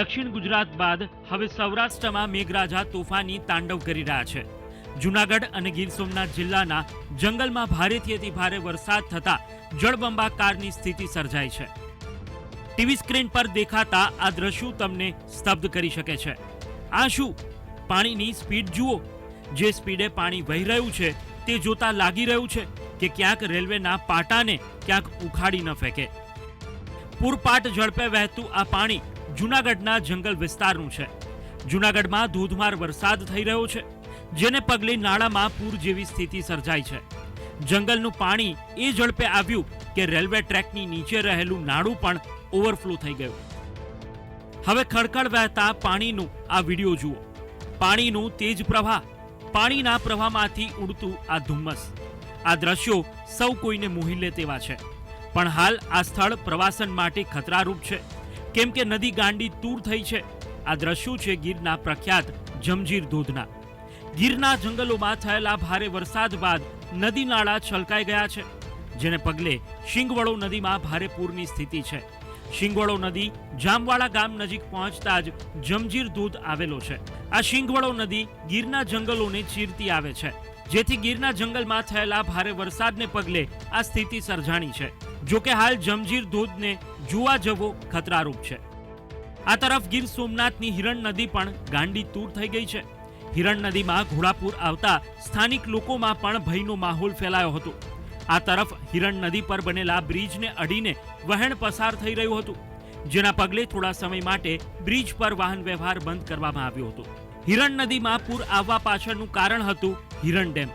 દક્ષિણ ગુજરાત બાદ હવે સૌરાષ્ટ્રમાં મેઘરાજા તોફાની તાંડવ કરી રહ્યા છે. જુનાગઢ અને ગીર સોમનાથ જિલ્લાના જંગલમાં ભારેથી અતિ ભારે વરસાદ થતા જળબંબાકારની સ્થિતિ સર્જાઈ છે. ટીવી સ્ક્રીન પર દેખાતા આ દ્રશ્યો તમને સ્તબ્ધ કરી શકે છે. આ શું? પાણીની સ્પીડ જુઓ. જે સ્પીડે પાણી વહી રહ્યું છે, તે જોતા લાગી રહ્યું છે કે ક્યાંક રેલવેના પાટાને ક્યાંક ઉખાડી ન ફેંકે. પૂરપાટ ઝડપે વહેતું આ પાણી જૂનાગઢના જંગલ વિસ્તારનું છે. જૂનાગઢમાં ધોધમાર વરસાદ થઈ રહ્યો છે, જેને પગલે નાળામાં પૂર જેવી સ્થિતિ સર્જાઈ છે. જંગલનું પાણી એ ઝડપે આવ્યું કે રેલવે ટ્રેકની નીચે રહેલું નાળું પણ ઓવરફ્લો થઈ ગયું. હવે ખડખડ વહેતા પાણીનું આ વીડિયો જુઓ. પાણીનું તેજ પ્રવાહ, પાણીના પ્રવાહમાંથી ઉડતું આ ધુમ્મસ. આ દ્રશ્યો સૌ કોઈને મોહી લે તેવા છે. પણ હાલ આ સ્થળ પ્રવાસન માટે ખતરારૂપ છે. કેમ કે નદી ગાંડી તૂર થઈ છે. આ દ્રશ્યો છે? ગીરના પ્રખ્યાત જમજીર ધોધના. ગીરના જંગલોમાં થયેલા ભારે વરસાદ બાદ નદી નાળા છલકાઈ ગયા છે, જેને પગલે શિંગવડો નદીમાં ભારે પૂરની સ્થિતિ છે. શિંગવડો નદી જામવાડા ગામ નજીક પહોંચતા જ જમજીર ધોધ આવેલો છે. આ શિંગવડો નદી ગીરના જંગલોને ચીરતી આવે છે, જેથી ગીરના જંગલમાં થયેલા ભારે વરસાદને પગલે આ સ્થિતિ સર્જાણી છે. જોકે હાલ જમજીર ધોધને જોવા જવો ખતરારૂપ છે. આ તરફ ગીર સોમનાથની હિરણ નદી પણ ગાંડી તૂર થઈ ગઈ છે. હિરણ નદીમાં ઘોડાપુર આવતા સ્થાનિક લોકોમાં પણ ભયનો માહોલ ફેલાયો હતો. આ તરફ હિરણ નદી પર બનેલા બ્રિજને અડીને વહેણ પસાર થઈ રહ્યું હતું. જેના પગલે થોડા સમય માટે બ્રિજ પર વાહન વ્યવહાર બંધ કરવામાં આવ્યો હતો. હિરણ નદીમાં પૂર આવવા પાછળનું કારણ હતું હિરણ ડેમ.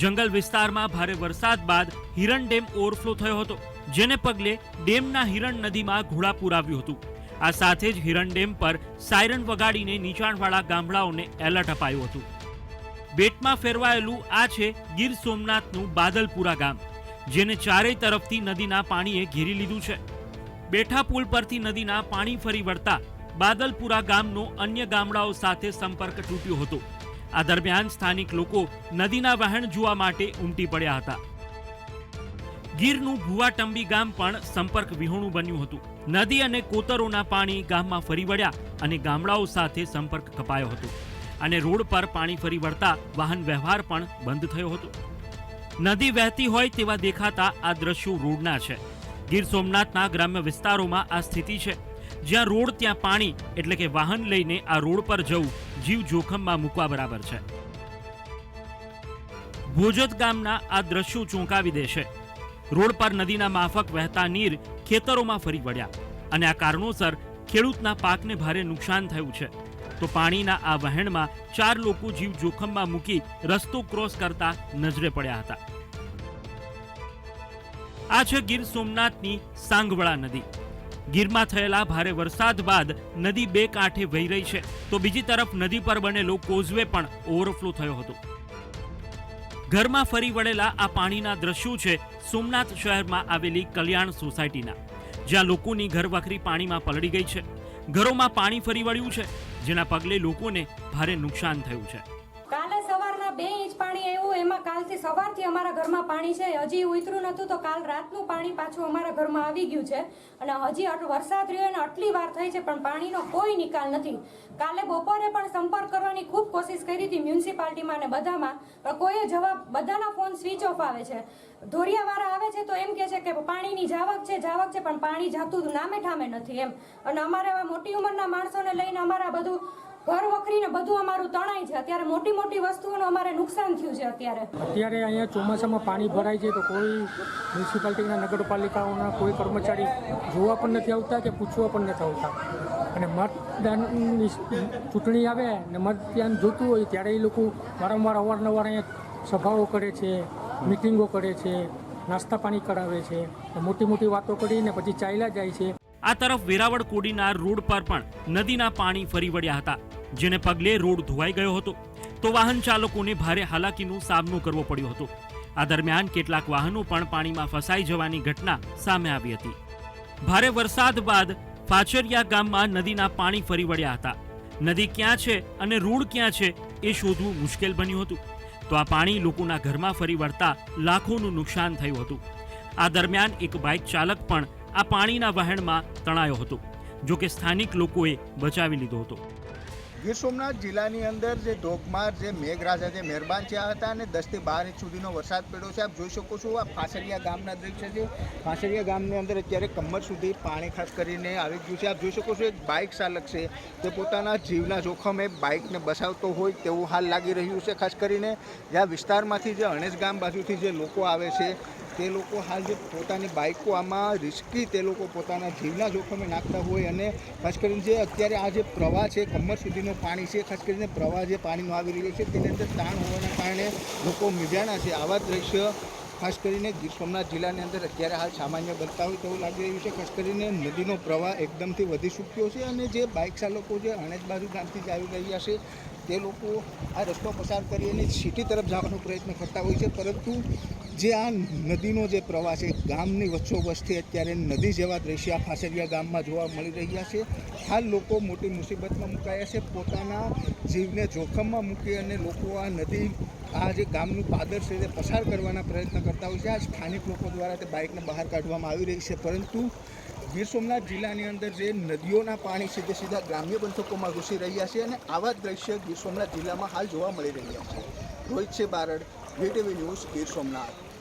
જંગલ વિસ્તારમાં ભારે વરસાદ બાદ હિરણ ડેમ ઓવરફ્લો થયો હતો, જેને પગલે ડેમના હિરણ નદીમાં ઘોડાપૂર આવ્યું હતું. આ સાથે જ હિરણ ડેમ પર સાયરન વગાડીને નીચાણવાળા ગામડાઓને એલર્ટ અપાયું હતું. બેટમાં ફેરવાયેલું આ છે ગીર સોમનાથનું બાદલપુરા ગામ, જેને ચારેય તરફથી નદીના પાણીએ ઘેરી લીધું છે. બેઠા પુલ પરથી નદીના પાણી ફરી વળતા બાદલપુરા ગામનો અન્ય ગામડાઓ સાથે સંપર્ક તૂટ્યો હતો. આ દરમિયાન સ્થાનિક લોકો નદીના વહેણ જોવા માટે ઉમટી પડ્યા હતા. ગીરનું ભુવાટંબી ગામ પણ સંપર્ક વિહોણું બન્યું હતું. નદી અને કોતરોના પાણી ગામમાં ફરી વળ્યા અને ગામડાઓ સાથે સંપર્ક કપાયો હતો અને રોડ પર પાણી ફરી વળતા વાહન વ્યવહાર પણ બંધ થયો હતો. નદી વહેતી હોય તેવા દેખાતા આ દ્રશ્યો રોડના છે. ગીર સોમનાથના ગ્રામ્ય વિસ્તારોમાં આ સ્થિતિ છે. જ્યાં રોડ ત્યાં પાણી, એટલે કે વાહન લઈને આ રોડ પર જવું જીવ જોખમમાં મૂકવા બરાબર છે. ભોજત ગામના આ દ્રશ્યો ચોંકાવી દેશે રોડ પર નદીના માફક વહેતા નીર ખેતરોમાં ફરી વળ્યા અને આ કારણોસર ખેડૂતના પાકને ભારે નુકસાન થયું છે. તો પાણીના આ વહેણમાં ચાર લોકો જીવ જોખમમાં મૂકી રસ્તો ક્રોસ કરતા નજરે પડ્યા હતા. આ છે ગીર સોમનાથની સાંગવળા નદી. ગીરમાં થયેલા ભારે વરસાદ બાદ નદી બે કાંઠે વહી રહી છે. તો બીજી તરફ નદી પર બનેલો કોઝવે પણ ઓવરફ્લો થયો હતો. ઘરમાં ફરી વળેલા આ પાણીના દ્રશ્યો છે સોમનાથ શહેરમાં આવેલી કલ્યાણ સોસાયટીના, જ્યાં લોકોની ઘરવખરી પાણીમાં પલળી ગઈ છે. ઘરોમાં પાણી ફરી વળ્યું છે, જેના પગલે લોકોને ભારે નુકસાન થયું છે. બે ઇંચ પાણી આવ્યું, એમાં કાલથી સવારથી અમારા ઘરમાં પાણી છે. હજી ઉતર્યું નતું તો કાલ રાતનું પાણી પાછું અમારા ઘરમાં આવી ગયું છે. અને હજી વરસાદ રહ્યો અને આટલી વાર થઈ છે, પણ પાણીનો કોઈ નિકાલ નથી. કાલે બપોરે પણ સંપર્ક કરવાની ખૂબ કોશિશ કરી હતી મ્યુનિસિપાલિટીમાં અને બધામાં, પણ કોઈએ જવાબ, બધાના ફોન સ્વિચ ઓફ આવે છે. ધોરિયાવાળા આવે છે તો એમ કહે છે કે પાણીની જાવક છે જાવક છે, પણ પાણી જાતું નામે ઠામે નથી એમ. અને અમારે મોટી ઉંમરના માણસોને લઈને અમારા બધું ઘર વખરીને બધું અમારું તણાય છે. અત્યારે મોટી મોટી વસ્તુઓનું અમારે નુકસાન થયું છે અત્યારે. અત્યારે અહીંયા ચોમાસામાં પાણી ભરાય છે તો કોઈ મ્યુનિસિપાલિટીના નગરપાલિકાઓના કોઈ કર્મચારી જોવા પણ નથી આવતા કે પૂછવા પણ નથી આવતા. અને મતદાનની ચૂંટણી આવે ને મતદાન જોતું હોય ત્યારે એ લોકો વારંવાર અવારનવાર અહીંયા સભાઓ કરે છે મિટિંગો કરે છે નાસ્તા પાણી કરાવે છે મોટી મોટી વાતો કરીને પછી ચાલ્યા જાય છે. આ તરફ વેરાવળ કોડીના રોડ પર પણ નદીના પાણી ફરી વળ્યા હતા. જેને પગલે રોડ ધોવાઈ ગયો હતો, તો વાહન ચાલકોને ભારે હાલાકીનો સામનો કરવો પડ્યો હતો. આ દરમિયાન કેટલાક વાહનો પણ પાણીમાં ફસાઈ જવાની ઘટના સામે આવી હતી. ભારે વરસાદ બાદ ફાચરિયા ગામમાં નદીના પાણી ફરી વળ્યા હતા. નદી ક્યાં છે અને રૂડ ક્યાં છે એ શોધવું મુશ્કેલ બન્યું હતું. તો આ પાણી લોકોના ઘરમાં ફરી વળતા લાખોનું નુકસાન થયું હતું. આ દરમિયાન એક બાઇક ચાલક પણ આ પાણીના વહેણમાં તણાયો હતો, જોકે સ્થાનિક લોકોએ બચાવી લીધો હતો. ગીર સોમનાથ જિલ્લાની અંદર જે ધોધમાર, જે મેઘરાજા, જે મહેરબાન થયા હતા અને દસથી બાર ઇંચ સુધીનો વરસાદ પડ્યો છે, આપ જોઈ શકો છો આ ફાસરિયા ગામના દ્રશ્ય છે. ફાસરિયા ગામની અંદર અત્યારે કમર સુધી પાણી ખાસ કરીને આવી ગયું છે. આપ જોઈ શકો છો, એક બાઇક ચાલક છે, તે પોતાના જીવના જોખમે બાઇકને બસાવતો હોય તેવું હાલ લાગી રહ્યું છે. ખાસ કરીને જ્યાં વિસ્તારમાંથી જે અણેશ ગામ બાજુથી જે લોકો આવે છે તે લોકો હાલ જે પોતાની બાઇકો આમાં રિસ્કી તે લોકો પોતાના જીવના જોખમે નાખતા હોય અને ખાસ કરીને જે અત્યારે આ જે પ્રવાહ છે, કમર સુધીનું પાણી છે, ખાસ કરીને પ્રવાહ જે પાણીનો આવી રહ્યો છે, તેની અંદર તાણ હોવાના કારણે લોકો મીજાણા છે આવા દ્રશ્ય, ખાસ કરીને ગીર સોમનાથ જિલ્લાની અંદર અત્યારે હાલ સામાન્ય બનતા હોય તેવું લાગી રહ્યું છે. ખાસ કરીને નદીનો પ્રવાહ એકદમથી વધી ચૂક્યો છે અને જે બાઇક ચાલકો જે અણેજ બાજુ ગામથી જ આવી રહ્યા છે, તે લોકો આ રસ્તો પસાર કરી અને સિટી તરફ જવાનો પ્રયત્ન કરતા હોય છે. પરંતુ જે આ નદીનો જે પ્રવાહ છે, ગામની વચ્ચોવચ્ચથી અત્યારે નદી જેવા દ્રશ્ય ફાસરિયા ગામમાં જોવા મળી રહ્યા છે. હાલ લોકો મોટી મુસીબતમાં મુકાયા છે. પોતાના જીવને જોખમમાં મૂકી અને લોકો આ નદી, આ જે ગામનું પાદર છે તે પસાર કરવાના પ્રયત્ન કરતા હોય છે. આ સ્થાનિક લોકો દ્વારા તે બાઇકને બહાર કાઢવામાં આવી રહી છે. પરંતુ ગીર સોમનાથ જિલ્લાની અંદર જે નદીઓના પાણી સીધે સીધા ગ્રામ્ય પંથકોમાં ઘૂસી રહ્યા છે અને આવા દ્રશ્ય ગીર સોમનાથ જિલ્લામાં હાલ જોવા મળી રહ્યા છે. રોહિત છે, Barad. VTV news Gir Somnath